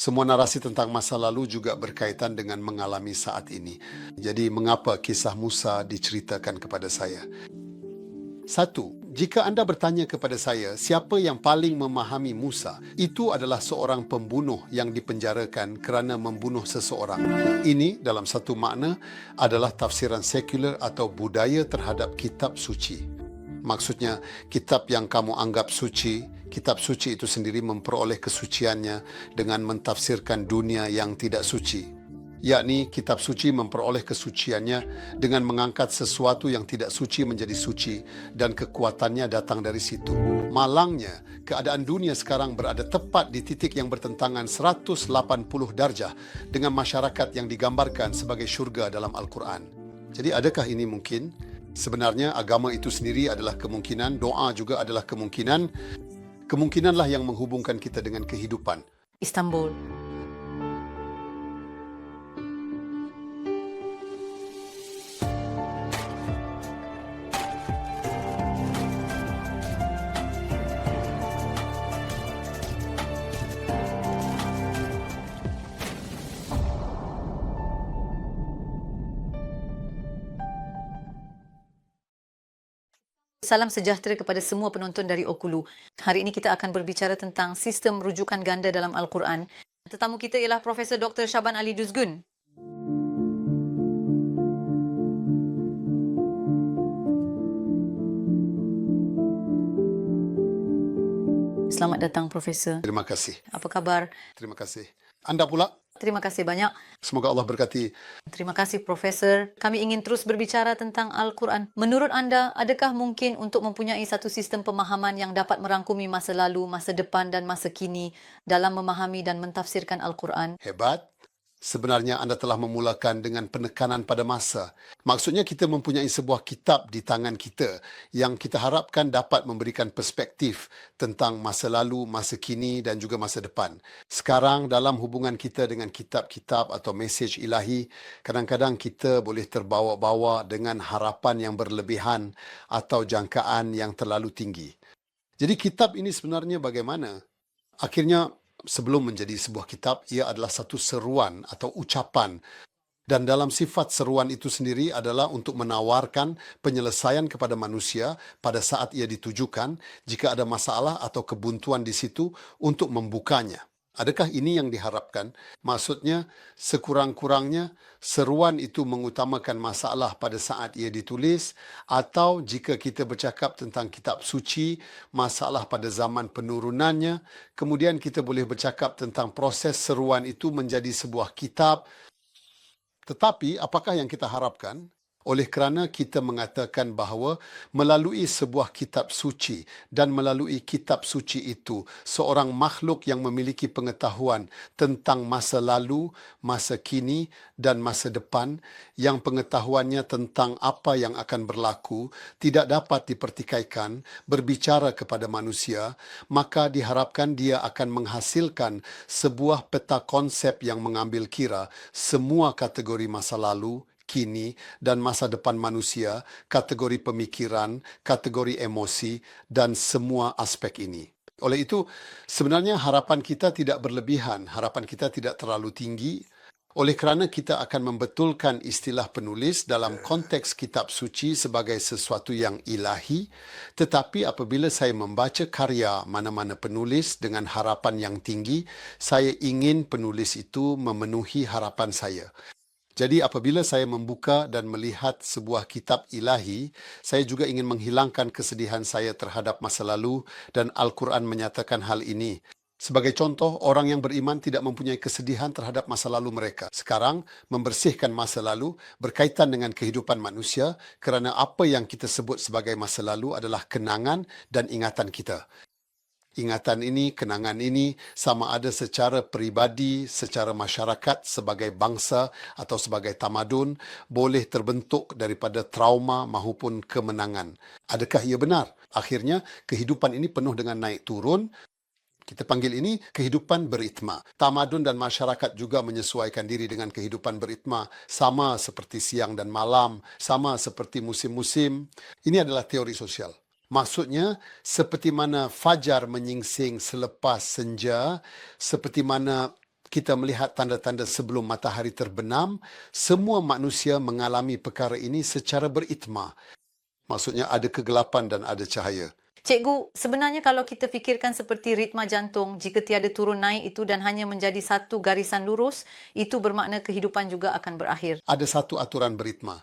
Semua narasi tentang masa lalu juga berkaitan dengan mengalami saat ini. Jadi, mengapa kisah Musa diceritakan kepada saya? Satu, jika anda bertanya kepada saya siapa yang paling memahami Musa, itu adalah seorang pembunuh yang dipenjarakan kerana membunuh seseorang. Ini dalam satu makna adalah tafsiran sekular atau budaya terhadap kitab suci. Maksudnya, kitab yang kamu anggap suci, kitab suci itu sendiri memperoleh kesuciannya dengan mentafsirkan dunia yang tidak suci yakni kitab suci memperoleh kesuciannya dengan mengangkat sesuatu yang tidak suci menjadi suci dan kekuatannya datang dari situ. Malangnya, keadaan dunia sekarang berada tepat di titik yang bertentangan 180 darjah dengan masyarakat yang digambarkan sebagai syurga dalam Al-Quran. Jadi adakah ini mungkin? Sebenarnya agama itu sendiri adalah kemungkinan, doa juga adalah kemungkinan, kemungkinanlah yang menghubungkan kita dengan kehidupan. Istanbul. Salam sejahtera kepada semua penonton dari Okulu. Hari ini kita akan berbicara tentang sistem rujukan ganda dalam Al-Quran. Tetamu kita ialah Profesor Dr. Syaban Ali Duzgun. Selamat datang Profesor. Terima kasih. Apa khabar? Terima kasih. Anda pula? Terima kasih banyak. Semoga Allah berkati. Terima kasih Profesor. Kami ingin terus berbicara tentang Al-Quran. Menurut anda, adakah mungkin untuk mempunyai satu sistem pemahaman yang dapat merangkumi masa lalu, masa depan dan masa kini dalam memahami dan mentafsirkan Al-Quran? Hebat. Sebenarnya anda telah memulakan dengan penekanan pada masa. Maksudnya kita mempunyai sebuah kitab di tangan kita yang kita harapkan dapat memberikan perspektif tentang masa lalu, masa kini dan juga masa depan. Sekarang dalam hubungan kita dengan kitab-kitab atau mesej ilahi, kadang-kadang kita boleh terbawa-bawa dengan harapan yang berlebihan atau jangkaan yang terlalu tinggi. Jadi kitab ini sebenarnya bagaimana? Akhirnya sebelum menjadi sebuah kitab, ia adalah satu seruan atau ucapan. Dan dalam sifat seruan itu sendiri adalah untuk menawarkan penyelesaian kepada manusia pada saat ia ditujukan jika ada masalah atau kebuntuan di situ untuk membukanya. Adakah ini yang diharapkan? Maksudnya, sekurang-kurangnya seruan itu mengutamakan masalah pada saat ia ditulis atau jika kita bercakap tentang kitab suci, masalah pada zaman penurunannya, kemudian kita boleh bercakap tentang proses seruan itu menjadi sebuah kitab. Tetapi apakah yang kita harapkan? Oleh kerana kita mengatakan bahawa melalui sebuah kitab suci dan melalui kitab suci itu seorang makhluk yang memiliki pengetahuan tentang masa lalu, masa kini dan masa depan yang pengetahuannya tentang apa yang akan berlaku tidak dapat dipertikaikan berbicara kepada manusia, maka diharapkan dia akan menghasilkan sebuah peta konsep yang mengambil kira semua kategori masa lalu, kini dan masa depan manusia, kategori pemikiran, kategori emosi dan semua aspek ini. Oleh itu, sebenarnya harapan kita tidak berlebihan, harapan kita tidak terlalu tinggi oleh kerana kita akan membetulkan istilah penulis dalam konteks kitab suci sebagai sesuatu yang ilahi, tetapi apabila saya membaca karya mana-mana penulis dengan harapan yang tinggi, saya ingin penulis itu memenuhi harapan saya. Jadi apabila saya membuka dan melihat sebuah kitab ilahi, saya juga ingin menghilangkan kesedihan saya terhadap masa lalu dan Al-Quran menyatakan hal ini. Sebagai contoh, orang yang beriman tidak mempunyai kesedihan terhadap masa lalu mereka. Sekarang, membersihkan masa lalu berkaitan dengan kehidupan manusia kerana apa yang kita sebut sebagai masa lalu adalah kenangan dan ingatan kita ingatan ini, kenangan ini sama ada secara peribadi, secara masyarakat sebagai bangsa atau sebagai tamadun boleh terbentuk daripada trauma maupun kemenangan. Adakah ia benar? Akhirnya kehidupan ini penuh dengan naik turun. Kita panggil ini kehidupan beritma. Tamadun dan masyarakat juga menyesuaikan diri dengan kehidupan beritma. Sama seperti siang dan malam, sama seperti musim-musim. Ini adalah teori sosial. Maksudnya, seperti mana fajar menyingsing selepas senja, seperti mana kita melihat tanda-tanda sebelum matahari terbenam, semua manusia mengalami perkara ini secara beritma. Maksudnya ada kegelapan dan ada cahaya. Cikgu, sebenarnya kalau kita fikirkan seperti ritma jantung, jika tiada turun naik itu dan hanya menjadi satu garisan lurus, itu bermakna kehidupan juga akan berakhir. Ada satu aturan beritma.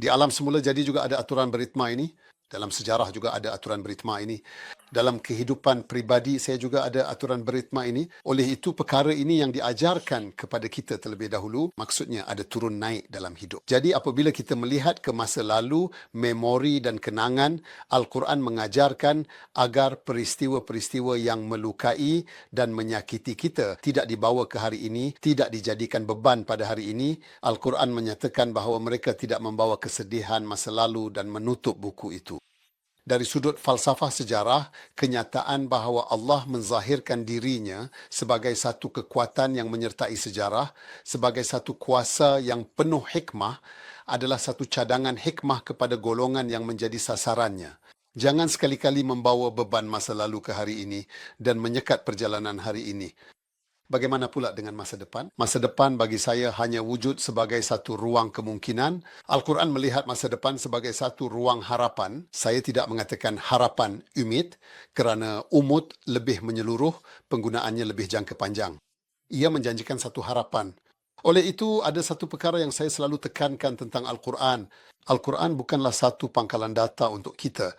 Di alam semula jadi juga ada aturan beritma ini. Dalam sejarah juga ada aturan beritma ini. Dalam kehidupan pribadi saya juga ada aturan beritma ini. Oleh itu perkara ini yang diajarkan kepada kita terlebih dahulu maksudnya ada turun naik dalam hidup. Jadi apabila kita melihat ke masa lalu, memori dan kenangan, Al-Quran mengajarkan agar peristiwa-peristiwa yang melukai dan menyakiti kita tidak dibawa ke hari ini, tidak dijadikan beban pada hari ini. Al-Quran menyatakan bahawa mereka tidak membawa kesedihan masa lalu dan menutup buku itu dari sudut falsafah sejarah, kenyataan bahawa Allah menzahirkan dirinya sebagai satu kekuatan yang menyertai sejarah, sebagai satu kuasa yang penuh hikmah, adalah satu cadangan hikmah kepada golongan yang menjadi sasarannya. Jangan sekali-kali membawa beban masa lalu ke hari ini dan menyekat perjalanan hari ini. Bagaimana pula dengan masa depan? Masa depan bagi saya hanya wujud sebagai satu ruang kemungkinan. Al-Quran melihat masa depan sebagai satu ruang harapan. Saya tidak mengatakan harapan umid kerana umud lebih menyeluruh, penggunaannya lebih jangka panjang. Ia menjanjikan satu harapan. Oleh itu, ada satu perkara yang saya selalu tekankan tentang Al-Quran. Al-Quran bukanlah satu pangkalan data untuk kita.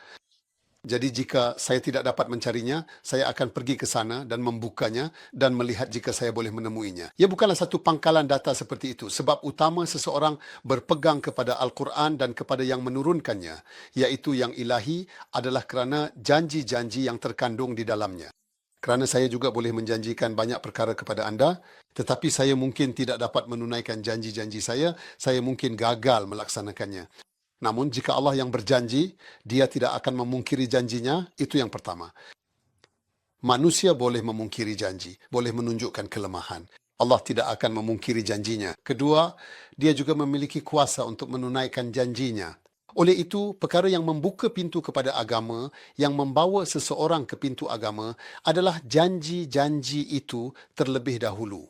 Jadi jika saya tidak dapat mencarinya, saya akan pergi ke sana dan membukanya dan melihat jika saya boleh menemuinya. Ia bukanlah satu pangkalan data seperti itu. Sebab utama seseorang berpegang kepada Al-Quran dan kepada yang menurunkannya, iaitu yang ilahi adalah kerana janji-janji yang terkandung di dalamnya. Kerana saya juga boleh menjanjikan banyak perkara kepada anda, tetapi saya mungkin tidak dapat menunaikan janji-janji saya, saya mungkin gagal melaksanakannya. Namun jika Allah yang berjanji, dia tidak akan memungkiri janjinya, itu yang pertama. Manusia boleh memungkiri janji, boleh menunjukkan kelemahan. Allah tidak akan memungkiri janjinya. Kedua, dia juga memiliki kuasa untuk menunaikan janjinya. Oleh itu, perkara yang membuka pintu kepada agama, yang membawa seseorang ke pintu agama adalah janji-janji itu terlebih dahulu.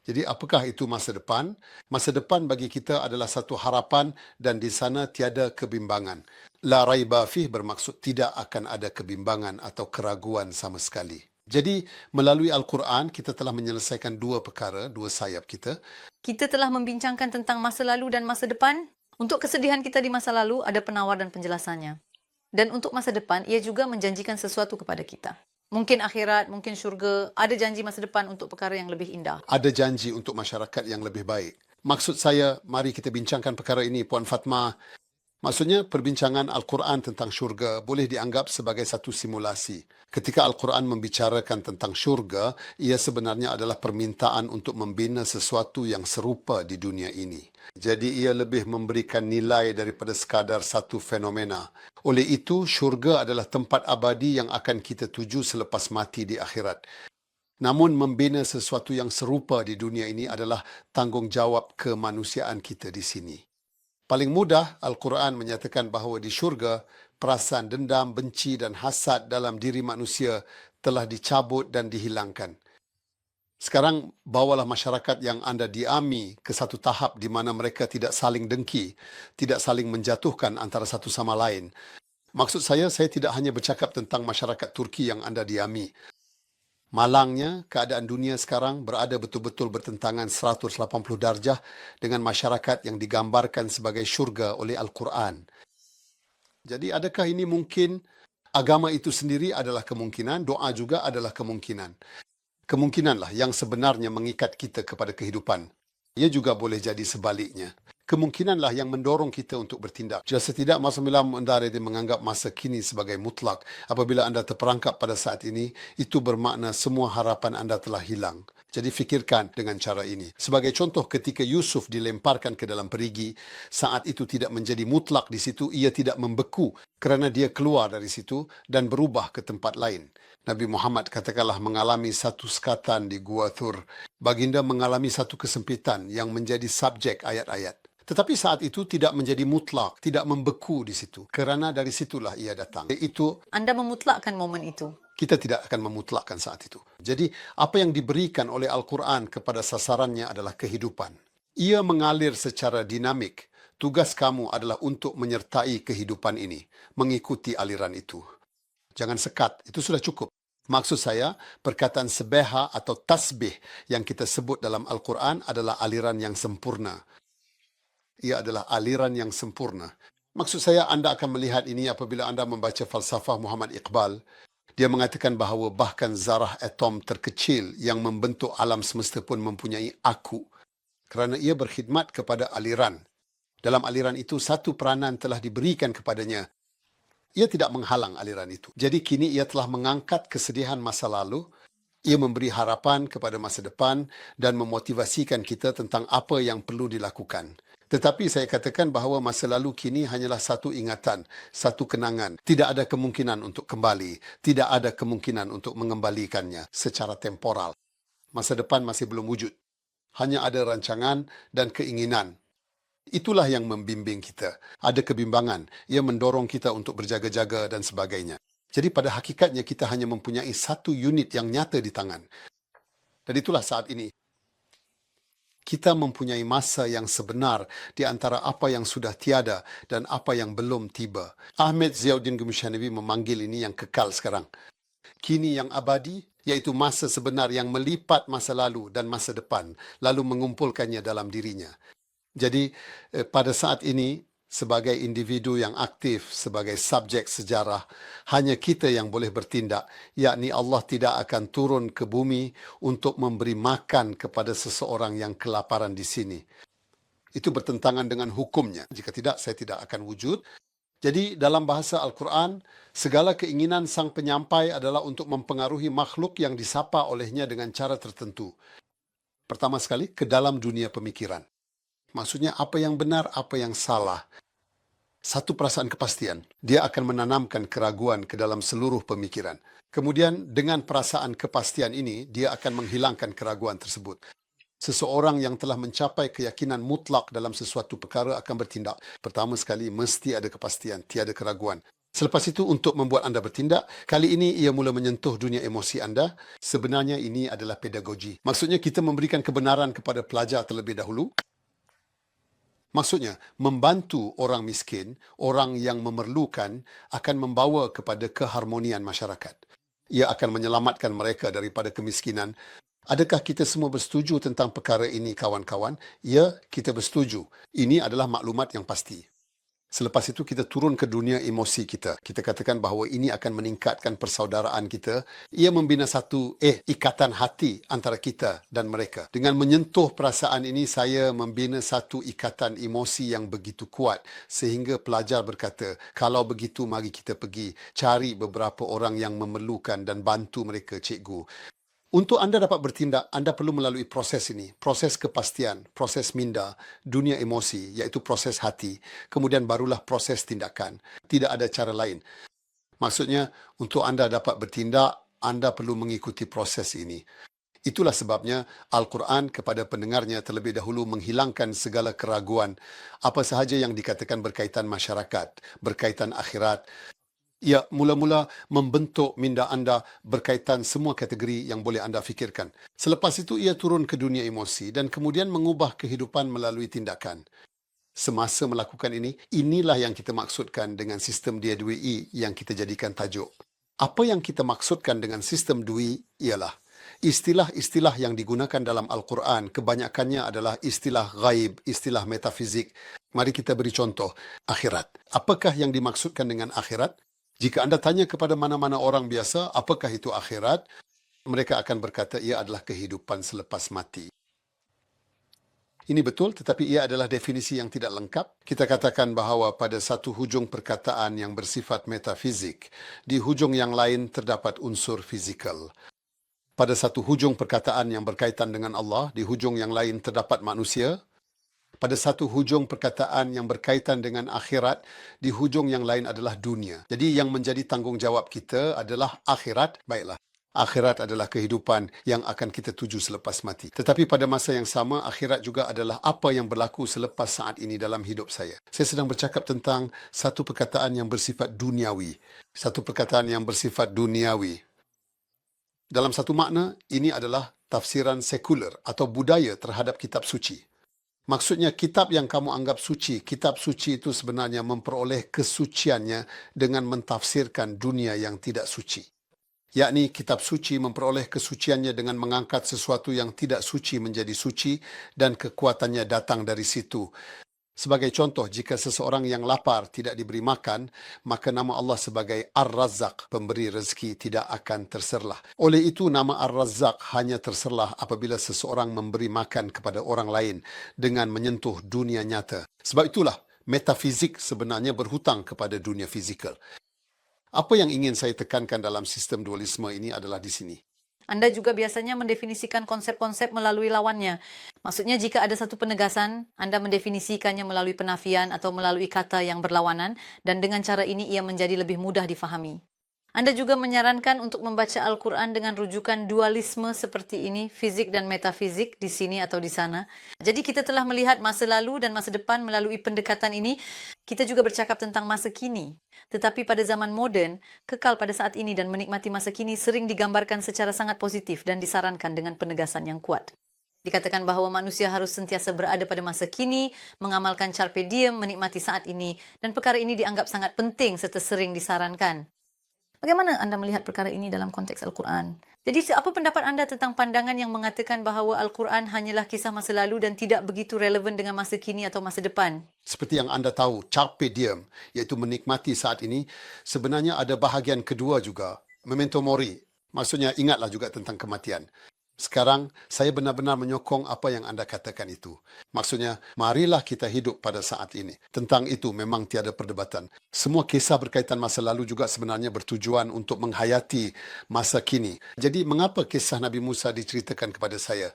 Jadi apakah itu masa depan? Masa depan bagi kita adalah satu harapan dan di sana tiada kebimbangan. La raiba fih bermaksud tidak akan ada kebimbangan atau keraguan sama sekali. Jadi melalui Al-Quran kita telah menyelesaikan dua perkara, dua sayap kita. Kita telah membincangkan tentang masa lalu dan masa depan. Untuk kesedihan kita di masa lalu ada penawar dan penjelasannya. Dan untuk masa depan ia juga menjanjikan sesuatu kepada kita. Mungkin akhirat, mungkin syurga, ada janji masa depan untuk perkara yang lebih indah. Ada janji untuk masyarakat yang lebih baik. Maksud saya, mari kita bincangkan perkara ini, Puan Fatma. Maksudnya, perbincangan Al-Quran tentang syurga boleh dianggap sebagai satu simulasi. Ketika Al-Quran membicarakan tentang syurga, ia sebenarnya adalah permintaan untuk membina sesuatu yang serupa di dunia ini. Jadi ia lebih memberikan nilai daripada sekadar satu fenomena. Oleh itu, syurga adalah tempat abadi yang akan kita tuju selepas mati di akhirat. Namun membina sesuatu yang serupa di dunia ini adalah tanggungjawab kemanusiaan kita di sini. Paling mudah, Al-Quran menyatakan bahawa di syurga, perasaan dendam, benci dan hasad dalam diri manusia telah dicabut dan dihilangkan. Sekarang bawalah masyarakat yang anda diami ke satu tahap di mana mereka tidak saling dengki, tidak saling menjatuhkan antara satu sama lain. Maksud saya, saya tidak hanya bercakap tentang masyarakat Turki yang anda diami. Malangnya, keadaan dunia sekarang berada betul-betul bertentangan 180 darjah dengan masyarakat yang digambarkan sebagai syurga oleh Al-Quran. Jadi adakah ini mungkin agama itu sendiri adalah kemungkinan, doa juga adalah kemungkinan kemungkinanlah yang sebenarnya mengikat kita kepada kehidupan. Ia juga boleh jadi sebaliknya. Kemungkinanlah yang mendorong kita untuk bertindak. Jasa tidak masa milam anda menganggap masa kini sebagai mutlak. Apabila anda terperangkap pada saat ini, itu bermakna semua harapan anda telah hilang. Jadi fikirkan dengan cara ini. Sebagai contoh ketika Yusuf dilemparkan ke dalam perigi, saat itu tidak menjadi mutlak di situ, ia tidak membeku kerana dia keluar dari situ dan berubah ke tempat lain. Nabi Muhammad katakanlah mengalami satu sekatan di Gua Thur. Baginda mengalami satu kesempitan yang menjadi subjek ayat-ayat. Tetapi saat itu tidak menjadi mutlak, tidak membeku di situ. Kerana dari situlah ia datang. Itu Anda memutlakkan momen itu. kita tidak akan memutlakkan saat itu. Jadi, apa yang diberikan oleh Al-Quran kepada sasarannya adalah kehidupan. Ia mengalir secara dinamik. Tugas kamu adalah untuk menyertai kehidupan ini, mengikuti aliran itu. Jangan sekat, itu sudah cukup. Maksud saya, perkataan sebeha atau tasbih yang kita sebut dalam Al-Quran adalah aliran yang sempurna. Ia adalah aliran yang sempurna. Maksud saya, anda akan melihat ini apabila anda membaca falsafah Muhammad Iqbal. Dia mengatakan bahawa bahkan zarah atom terkecil yang membentuk alam semesta pun mempunyai aku. Kerana ia berkhidmat kepada aliran. Dalam aliran itu, satu peranan telah diberikan kepadanya. Ia tidak menghalang aliran itu. Jadi kini ia telah mengangkat kesedihan masa lalu. Ia memberi harapan kepada masa depan dan memotivasikan kita tentang apa yang perlu dilakukan. Tetapi saya katakan bahawa masa lalu kini hanyalah satu ingatan, satu kenangan. Tidak ada kemungkinan untuk kembali. Tidak ada kemungkinan untuk mengembalikannya secara temporal. Masa depan masih belum wujud. Hanya ada rancangan dan keinginan. Itulah yang membimbing kita. Ada kebimbangan. Ia mendorong kita untuk berjaga-jaga dan sebagainya. Jadi pada hakikatnya kita hanya mempunyai satu unit yang nyata di tangan. Dan itulah saat ini kita mempunyai masa yang sebenar di antara apa yang sudah tiada dan apa yang belum tiba. Ahmed Ziauddin Gemisyanabi memanggil ini yang kekal sekarang. Kini yang abadi iaitu masa sebenar yang melipat masa lalu dan masa depan lalu mengumpulkannya dalam dirinya. Jadi eh, pada saat ini sebagai individu yang aktif sebagai subjek sejarah. Hanya kita yang boleh bertindak yakni Allah tidak akan turun ke bumi untuk memberi makan kepada seseorang yang kelaparan di sini. Itu bertentangan dengan hukumnya. Jika tidak saya tidak akan wujud. Jadi dalam bahasa Al-Quran segala keinginan sang penyampai adalah untuk mempengaruhi makhluk yang disapa olehnya dengan cara tertentu. Pertama sekali ke dalam dunia pemikiran Maksudnya apa yang benar, apa yang salah. Satu perasaan kepastian. Dia akan menanamkan keraguan ke dalam seluruh pemikiran. Kemudian dengan perasaan kepastian ini, dia akan menghilangkan keraguan tersebut. Seseorang yang telah mencapai keyakinan mutlak dalam sesuatu perkara akan bertindak. Pertama sekali, mesti ada kepastian, tiada keraguan. Selepas itu, untuk membuat anda bertindak, kali ini ia mula menyentuh dunia emosi anda. Sebenarnya ini adalah pedagogi. Maksudnya kita memberikan kebenaran kepada pelajar terlebih dahulu. Maksudnya, membantu orang miskin, orang yang memerlukan akan membawa kepada keharmonian masyarakat. Ia akan menyelamatkan mereka daripada kemiskinan. Adakah kita semua bersetuju tentang perkara ini, kawan-kawan? Ya, kita bersetuju. Ini adalah maklumat yang pasti. Selepas itu kita turun ke dunia emosi kita. Kita katakan bahawa ini akan meningkatkan persaudaraan kita. Ia membina satu eh ikatan hati antara kita dan mereka. Dengan menyentuh perasaan ini saya membina satu ikatan emosi yang begitu kuat sehingga pelajar berkata, kalau begitu mari kita pergi cari beberapa orang yang memerlukan dan bantu mereka cikgu. Untuk anda dapat bertindak, anda perlu melalui proses ini. Proses kepastian, proses minda, dunia emosi, iaitu proses hati. Kemudian barulah proses tindakan. Tidak ada cara lain. Maksudnya, untuk anda dapat bertindak, anda perlu mengikuti proses ini. Itulah sebabnya Al-Quran kepada pendengarnya terlebih dahulu menghilangkan segala keraguan apa sahaja yang dikatakan berkaitan masyarakat, berkaitan akhirat, ia mula-mula membentuk minda anda berkaitan semua kategori yang boleh anda fikirkan. Selepas itu ia turun ke dunia emosi dan kemudian mengubah kehidupan melalui tindakan. Semasa melakukan ini, inilah yang kita maksudkan dengan sistem 2E yang kita jadikan tajuk. Apa yang kita maksudkan dengan sistem DUI ialah istilah-istilah yang digunakan dalam Al-Quran kebanyakannya adalah istilah gaib, istilah metafizik. Mari kita beri contoh, akhirat. Apakah yang dimaksudkan dengan akhirat? Jika anda tanya kepada mana-mana orang biasa, apakah itu akhirat? Mereka akan berkata ia adalah kehidupan selepas mati. Ini betul tetapi ia adalah definisi yang tidak lengkap. Kita katakan bahawa pada satu hujung perkataan yang bersifat metafizik, di hujung yang lain terdapat unsur fizikal. Pada satu hujung perkataan yang berkaitan dengan Allah, di hujung yang lain terdapat manusia, pada satu hujung perkataan yang berkaitan dengan akhirat, di hujung yang lain adalah dunia. Jadi yang menjadi tanggungjawab kita adalah akhirat, baiklah. Akhirat adalah kehidupan yang akan kita tuju selepas mati. Tetapi pada masa yang sama, akhirat juga adalah apa yang berlaku selepas saat ini dalam hidup saya. Saya sedang bercakap tentang satu perkataan yang bersifat duniawi. Satu perkataan yang bersifat duniawi. Dalam satu makna, ini adalah tafsiran sekuler atau budaya terhadap kitab suci. Maksudnya kitab yang kamu anggap suci, kitab suci itu sebenarnya memperoleh kesuciannya dengan mentafsirkan dunia yang tidak suci. Yakni kitab suci memperoleh kesuciannya dengan mengangkat sesuatu yang tidak suci menjadi suci dan kekuatannya datang dari situ. Sebagai contoh, jika seseorang yang lapar tidak diberi makan, maka nama Allah sebagai Ar-Razzaq, pemberi rezeki, tidak akan terserlah. Oleh itu, nama Ar-Razzaq hanya terserlah apabila seseorang memberi makan kepada orang lain dengan menyentuh dunia nyata. Sebab itulah, metafizik sebenarnya berhutang kepada dunia fizikal. Apa yang ingin saya tekankan dalam sistem dualisme ini adalah di sini. Anda juga biasanya mendefinisikan konsep-konsep melalui lawannya. Maksudnya jika ada satu penegasan, Anda mendefinisikannya melalui penafian atau melalui kata yang berlawanan dan dengan cara ini ia menjadi lebih mudah difahami. Anda juga menyarankan untuk membaca Al-Quran dengan rujukan dualisme seperti ini, fizik dan metafizik di sini atau di sana. Jadi kita telah melihat masa lalu dan masa depan melalui pendekatan ini. Kita juga bercakap tentang masa kini. Tetapi pada zaman moden, kekal pada saat ini dan menikmati masa kini sering digambarkan secara sangat positif dan disarankan dengan penegasan yang kuat. Dikatakan bahawa manusia harus sentiasa berada pada masa kini, mengamalkan carpe diem, menikmati saat ini dan perkara ini dianggap sangat penting serta sering disarankan. Bagaimana anda melihat perkara ini dalam konteks Al-Quran? Jadi apa pendapat anda tentang pandangan yang mengatakan bahawa Al-Quran hanyalah kisah masa lalu dan tidak begitu relevan dengan masa kini atau masa depan? Seperti yang anda tahu, carpe diem, iaitu menikmati saat ini, sebenarnya ada bahagian kedua juga, memento mori. Maksudnya ingatlah juga tentang kematian. Sekarang saya benar-benar menyokong apa yang anda katakan itu. Maksudnya, marilah kita hidup pada saat ini. Tentang itu memang tiada perdebatan. Semua kisah berkaitan masa lalu juga sebenarnya bertujuan untuk menghayati masa kini. Jadi, mengapa kisah Nabi Musa diceritakan kepada saya?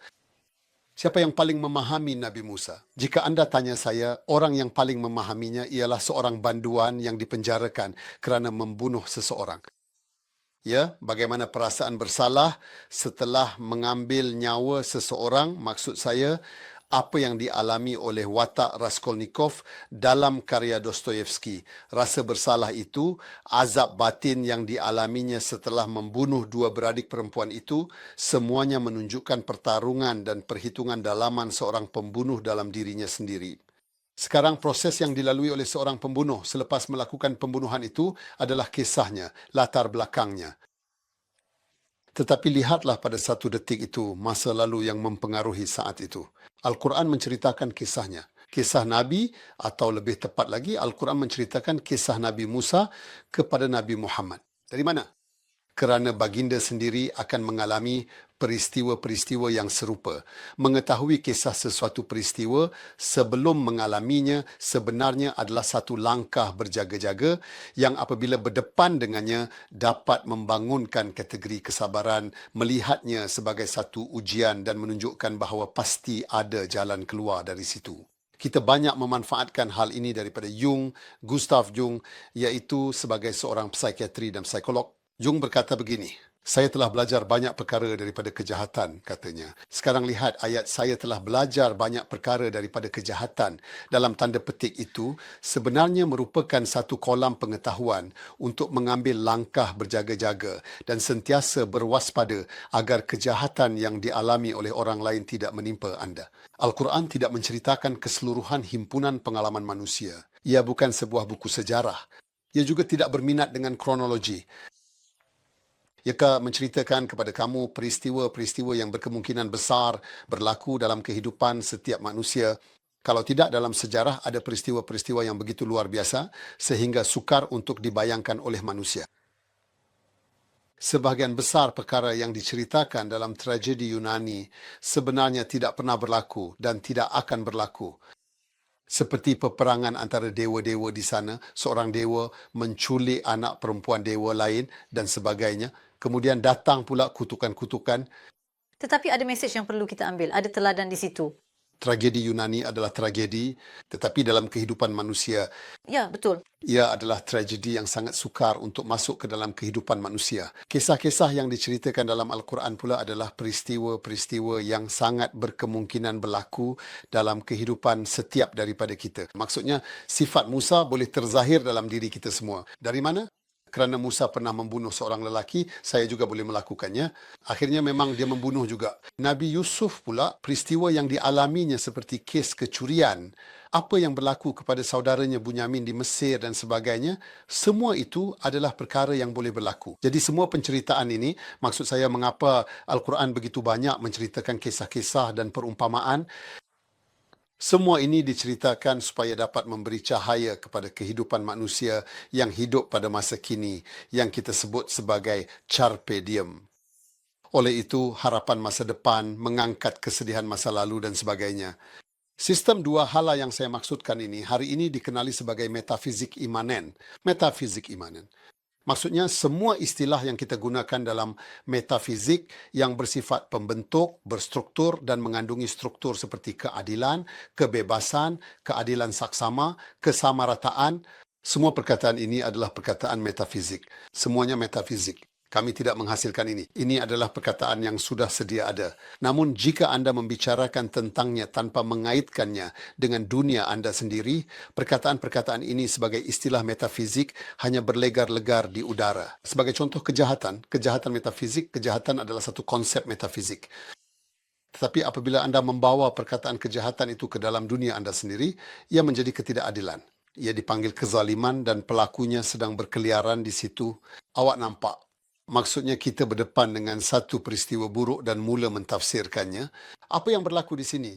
Siapa yang paling memahami Nabi Musa? Jika anda tanya saya, orang yang paling memahaminya ialah seorang banduan yang dipenjarakan kerana membunuh seseorang ya bagaimana perasaan bersalah setelah mengambil nyawa seseorang? Maksud saya apa yang dialami oleh watak Raskolnikov dalam karya Dostoyevsky rasa bersalah itu azab batin yang dialaminya setelah membunuh dua beradik perempuan itu semuanya menunjukkan pertarungan dan perhitungan dalaman seorang pembunuh dalam dirinya sendiri sekarang proses yang dilalui oleh seorang pembunuh selepas melakukan pembunuhan itu adalah kisahnya, latar belakangnya. Tetapi lihatlah pada satu detik itu masa lalu yang mempengaruhi saat itu. Al-Quran menceritakan kisahnya. Kisah Nabi atau lebih tepat lagi Al-Quran menceritakan kisah Nabi Musa kepada Nabi Muhammad. Dari mana? kerana baginda sendiri akan mengalami peristiwa-peristiwa yang serupa. Mengetahui kisah sesuatu peristiwa sebelum mengalaminya sebenarnya adalah satu langkah berjaga-jaga yang apabila berdepan dengannya dapat membangunkan kategori kesabaran, melihatnya sebagai satu ujian dan menunjukkan bahawa pasti ada jalan keluar dari situ. Kita banyak memanfaatkan hal ini daripada Jung, Gustav Jung, iaitu sebagai seorang psikiatri dan psikolog Jung berkata begini, saya telah belajar banyak perkara daripada kejahatan, katanya. Sekarang lihat ayat saya telah belajar banyak perkara daripada kejahatan. Dalam tanda petik itu, sebenarnya merupakan satu kolam pengetahuan untuk mengambil langkah berjaga-jaga dan sentiasa berwaspada agar kejahatan yang dialami oleh orang lain tidak menimpa anda. Al-Quran tidak menceritakan keseluruhan himpunan pengalaman manusia. Ia bukan sebuah buku sejarah. Ia juga tidak berminat dengan kronologi. Iakah menceritakan kepada kamu peristiwa-peristiwa yang berkemungkinan besar berlaku dalam kehidupan setiap manusia. Kalau tidak dalam sejarah ada peristiwa-peristiwa yang begitu luar biasa sehingga sukar untuk dibayangkan oleh manusia. Sebahagian besar perkara yang diceritakan dalam tragedi Yunani sebenarnya tidak pernah berlaku dan tidak akan berlaku. Seperti peperangan antara dewa-dewa di sana, seorang dewa menculik anak perempuan dewa lain dan sebagainya kemudian datang pula kutukan-kutukan. Tetapi ada mesej yang perlu kita ambil, ada teladan di situ. Tragedi Yunani adalah tragedi, tetapi dalam kehidupan manusia, Ya, betul. ia adalah tragedi yang sangat sukar untuk masuk ke dalam kehidupan manusia. Kisah-kisah yang diceritakan dalam Al-Quran pula adalah peristiwa-peristiwa yang sangat berkemungkinan berlaku dalam kehidupan setiap daripada kita. Maksudnya, sifat Musa boleh terzahir dalam diri kita semua. Dari mana? Kerana Musa pernah membunuh seorang lelaki, saya juga boleh melakukannya. Akhirnya memang dia membunuh juga. Nabi Yusuf pula, peristiwa yang dialaminya seperti kes kecurian, apa yang berlaku kepada saudaranya Bunyamin di Mesir dan sebagainya, semua itu adalah perkara yang boleh berlaku. Jadi semua penceritaan ini, maksud saya mengapa Al-Quran begitu banyak menceritakan kisah-kisah dan perumpamaan, semua ini diceritakan supaya dapat memberi cahaya kepada kehidupan manusia yang hidup pada masa kini yang kita sebut sebagai carpe diem. Oleh itu, harapan masa depan mengangkat kesedihan masa lalu dan sebagainya. Sistem dua hala yang saya maksudkan ini hari ini dikenali sebagai metafizik imanen. Metafizik imanen. Maksudnya semua istilah yang kita gunakan dalam metafizik yang bersifat pembentuk, berstruktur dan mengandungi struktur seperti keadilan, kebebasan, keadilan saksama, kesamarataan, semua perkataan ini adalah perkataan metafizik. Semuanya metafizik. Kami tidak menghasilkan ini. Ini adalah perkataan yang sudah sedia ada. Namun jika anda membicarakan tentangnya tanpa mengaitkannya dengan dunia anda sendiri, perkataan-perkataan ini sebagai istilah metafizik hanya berlegar-legar di udara. Sebagai contoh kejahatan, kejahatan metafizik, kejahatan adalah satu konsep metafizik. Tetapi apabila anda membawa perkataan kejahatan itu ke dalam dunia anda sendiri, ia menjadi ketidakadilan. Ia dipanggil kezaliman dan pelakunya sedang berkeliaran di situ. Awak nampak Maksudnya kita berdepan dengan satu peristiwa buruk dan mula mentafsirkannya. Apa yang berlaku di sini?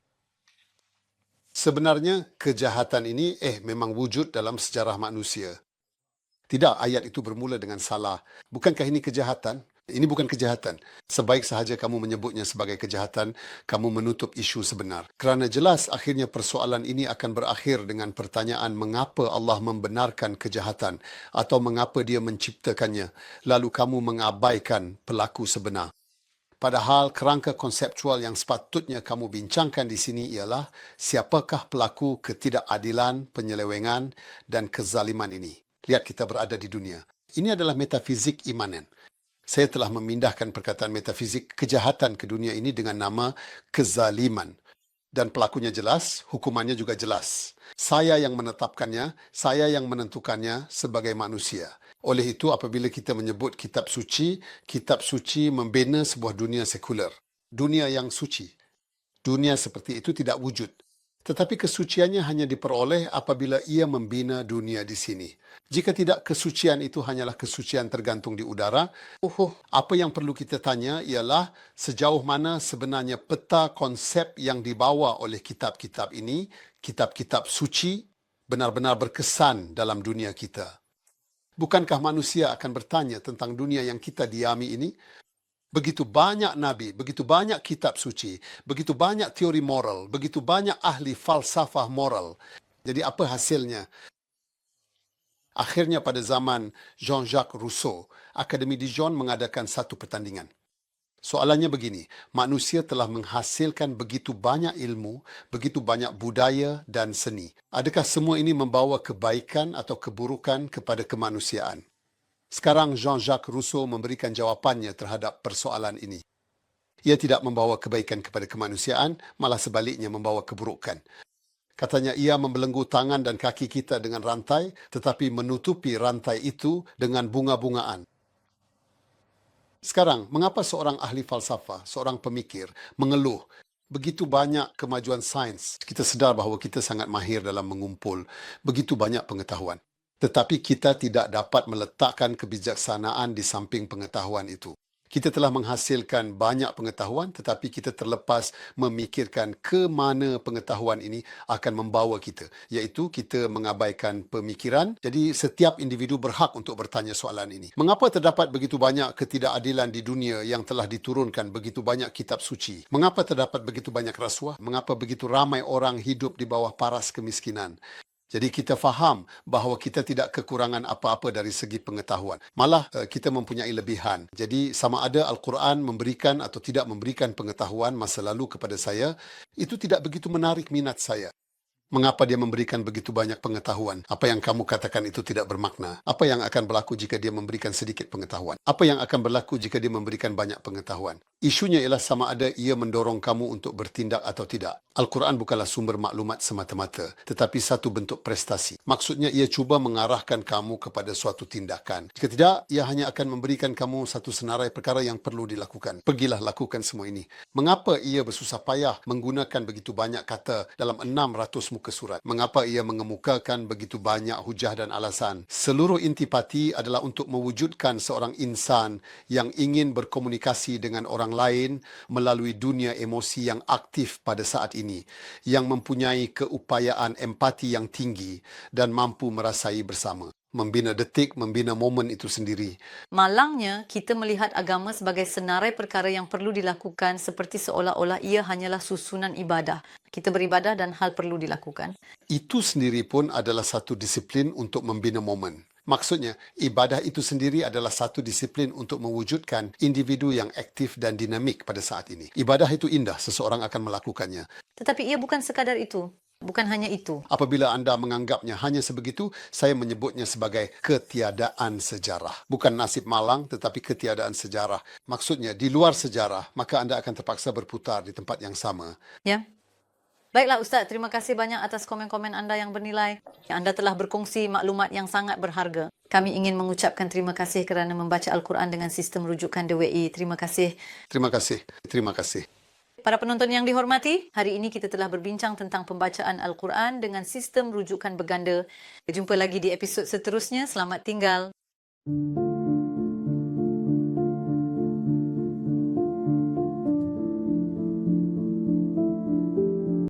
Sebenarnya kejahatan ini eh memang wujud dalam sejarah manusia. Tidak, ayat itu bermula dengan salah. Bukankah ini kejahatan? Ini bukan kejahatan. Sebaik sahaja kamu menyebutnya sebagai kejahatan, kamu menutup isu sebenar. Kerana jelas akhirnya persoalan ini akan berakhir dengan pertanyaan mengapa Allah membenarkan kejahatan atau mengapa dia menciptakannya, lalu kamu mengabaikan pelaku sebenar. Padahal kerangka konseptual yang sepatutnya kamu bincangkan di sini ialah siapakah pelaku ketidakadilan, penyelewengan dan kezaliman ini. Lihat kita berada di dunia. Ini adalah metafizik imanen saya telah memindahkan perkataan metafizik kejahatan ke dunia ini dengan nama kezaliman. Dan pelakunya jelas, hukumannya juga jelas. Saya yang menetapkannya, saya yang menentukannya sebagai manusia. Oleh itu, apabila kita menyebut kitab suci, kitab suci membina sebuah dunia sekular. Dunia yang suci. Dunia seperti itu tidak wujud. Tetapi kesuciannya hanya diperoleh apabila ia membina dunia di sini. Jika tidak, kesucian itu hanyalah kesucian tergantung di udara. Uhuh, apa yang perlu kita tanya ialah sejauh mana sebenarnya peta konsep yang dibawa oleh kitab-kitab ini, kitab-kitab suci, benar-benar berkesan dalam dunia kita. Bukankah manusia akan bertanya tentang dunia yang kita diami ini? Begitu banyak nabi, begitu banyak kitab suci, begitu banyak teori moral, begitu banyak ahli falsafah moral. Jadi apa hasilnya? Akhirnya pada zaman Jean-Jacques Rousseau, Akademi Dijon mengadakan satu pertandingan. Soalannya begini, manusia telah menghasilkan begitu banyak ilmu, begitu banyak budaya dan seni. Adakah semua ini membawa kebaikan atau keburukan kepada kemanusiaan? Sekarang Jean-Jacques Rousseau memberikan jawapannya terhadap persoalan ini. Ia tidak membawa kebaikan kepada kemanusiaan, malah sebaliknya membawa keburukan. Katanya ia membelenggu tangan dan kaki kita dengan rantai, tetapi menutupi rantai itu dengan bunga-bungaan. Sekarang, mengapa seorang ahli falsafah, seorang pemikir, mengeluh begitu banyak kemajuan sains? Kita sedar bahawa kita sangat mahir dalam mengumpul begitu banyak pengetahuan tetapi kita tidak dapat meletakkan kebijaksanaan di samping pengetahuan itu. Kita telah menghasilkan banyak pengetahuan tetapi kita terlepas memikirkan ke mana pengetahuan ini akan membawa kita. Iaitu kita mengabaikan pemikiran. Jadi setiap individu berhak untuk bertanya soalan ini. Mengapa terdapat begitu banyak ketidakadilan di dunia yang telah diturunkan begitu banyak kitab suci? Mengapa terdapat begitu banyak rasuah? Mengapa begitu ramai orang hidup di bawah paras kemiskinan? Jadi kita faham bahawa kita tidak kekurangan apa-apa dari segi pengetahuan. Malah eh, kita mempunyai lebihan. Jadi sama ada Al-Quran memberikan atau tidak memberikan pengetahuan masa lalu kepada saya, itu tidak begitu menarik minat saya. Mengapa dia memberikan begitu banyak pengetahuan? Apa yang kamu katakan itu tidak bermakna? Apa yang akan berlaku jika dia memberikan sedikit pengetahuan? Apa yang akan berlaku jika dia memberikan banyak pengetahuan? Isunya ialah sama ada ia mendorong kamu untuk bertindak atau tidak. Al-Quran bukanlah sumber maklumat semata-mata, tetapi satu bentuk prestasi. Maksudnya ia cuba mengarahkan kamu kepada suatu tindakan. Jika tidak, ia hanya akan memberikan kamu satu senarai perkara yang perlu dilakukan. Pergilah lakukan semua ini. Mengapa ia bersusah payah menggunakan begitu banyak kata dalam 600 muka surat? Mengapa ia mengemukakan begitu banyak hujah dan alasan? Seluruh intipati adalah untuk mewujudkan seorang insan yang ingin berkomunikasi dengan orang lain melalui dunia emosi yang aktif pada saat ini, yang mempunyai keupayaan empati yang tinggi dan mampu merasai bersama. Membina detik, membina momen itu sendiri. Malangnya, kita melihat agama sebagai senarai perkara yang perlu dilakukan seperti seolah-olah ia hanyalah susunan ibadah. Kita beribadah dan hal perlu dilakukan. Itu sendiri pun adalah satu disiplin untuk membina momen. Maksudnya, ibadah itu sendiri adalah satu disiplin untuk mewujudkan individu yang aktif dan dinamik pada saat ini. Ibadah itu indah, seseorang akan melakukannya. Tetapi ia bukan sekadar itu. Bukan hanya itu. Apabila anda menganggapnya hanya sebegitu, saya menyebutnya sebagai ketiadaan sejarah. Bukan nasib malang, tetapi ketiadaan sejarah. Maksudnya, di luar sejarah, maka anda akan terpaksa berputar di tempat yang sama. Ya. Baiklah Ustaz, terima kasih banyak atas komen-komen anda yang bernilai. Anda telah berkongsi maklumat yang sangat berharga. Kami ingin mengucapkan terima kasih kerana membaca Al-Quran dengan sistem rujukan DWI. Terima kasih. Terima kasih. Terima kasih. Para penonton yang dihormati, hari ini kita telah berbincang tentang pembacaan Al-Quran dengan sistem rujukan berganda. Jumpa lagi di episod seterusnya. Selamat tinggal.